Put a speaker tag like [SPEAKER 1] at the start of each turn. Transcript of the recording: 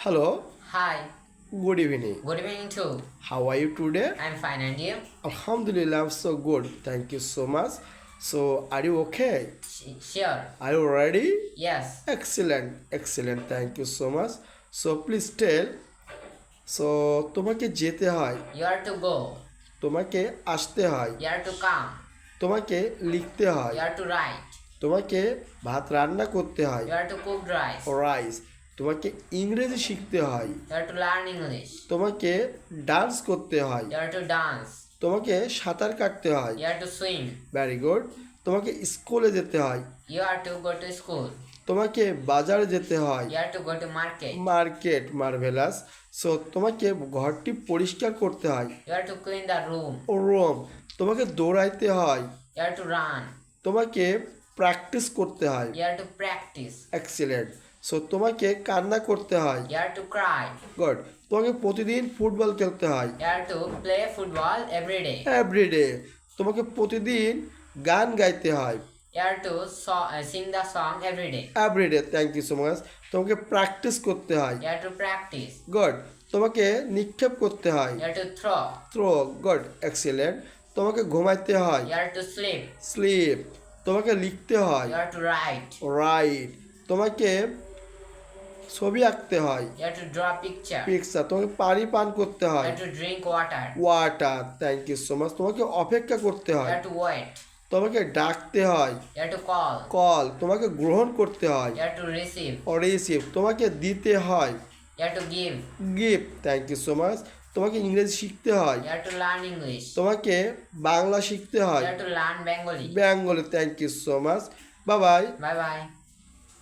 [SPEAKER 1] Hello,
[SPEAKER 2] Hi,
[SPEAKER 1] good evening.
[SPEAKER 2] good evening too.
[SPEAKER 1] How are you today?
[SPEAKER 2] I'm fine and you?
[SPEAKER 1] Alhamdulillah, I'm so good. Thank you so much. So, are you okay?
[SPEAKER 2] Sh- Sure.
[SPEAKER 1] Are you ready?
[SPEAKER 2] Yes.
[SPEAKER 1] Excellent, excellent. Thank you so much. So, please tell. So, তোমাকে যেতে হয়
[SPEAKER 2] You are to go.
[SPEAKER 1] তোমাকে আসতে হয়
[SPEAKER 2] You are to come.
[SPEAKER 1] তোমাকে লিখতে হয়
[SPEAKER 2] You are to write.
[SPEAKER 1] তোমাকে ভাত রান্না করতে হয়
[SPEAKER 2] You are to cook rice.
[SPEAKER 1] Rice তোমাকে ইংরেজি শিখতে হয়। তোমাকে ডান্স করতে হয়। তোমাকে সাঁতার কাটতে হয়। ভেরি গুড তোমাকে স্কুলে যেতে হয়। তোমাকে বাজারে যেতে হয়। মার্কেট মার্ভেলাস সো তোমাকে ঘরটি পরিষ্কার করতে হয়। রুম। তোমাকে দৌড়াইতে হয়। তোমাকে প্র্যাকটিস করতে হয়।
[SPEAKER 2] প্র্যাকটিস
[SPEAKER 1] এক্সিলেন্ট সো তোমাকে কান্না করতে হয়।
[SPEAKER 2] You are to cry.
[SPEAKER 1] Good তোমাকে প্রতিদিন ফুটবল খেলতে হয়।
[SPEAKER 2] You to play football every day.
[SPEAKER 1] Every day তোমাকে প্রতিদিন গান গাইতে হয়।
[SPEAKER 2] You are to so- uh, sing the song every day.
[SPEAKER 1] Every day thank you so much তোমাকে প্র্যাকটিস করতে হয়।
[SPEAKER 2] You are to practice.
[SPEAKER 1] Good তোমাকে নিক্ষেপ করতে হয়।
[SPEAKER 2] You are to throw.
[SPEAKER 1] Throw good excellent তোমাকে ঘুমাইতে হয়।
[SPEAKER 2] You are to sleep.
[SPEAKER 1] Sleep তোমাকে লিখতে হয়।
[SPEAKER 2] You are to write.
[SPEAKER 1] Write তোমাকে ছবি আঁকতে হয়। তোমাকে পানি পান করতে হয়।
[SPEAKER 2] Water
[SPEAKER 1] thank you so much তোমাকে অপেক্ষা করতে হয়। তোমাকে ডাকতে হয়। কল তোমাকে গ্রহণ করতে হয়। তোমাকে দিতে হয়। Gift thank you so much তোমাকে ইংরেজি শিখতে হয়। তোমাকে বাংলা শিখতে হয়।
[SPEAKER 2] Bengali
[SPEAKER 1] thank you so much Babai
[SPEAKER 2] bye bye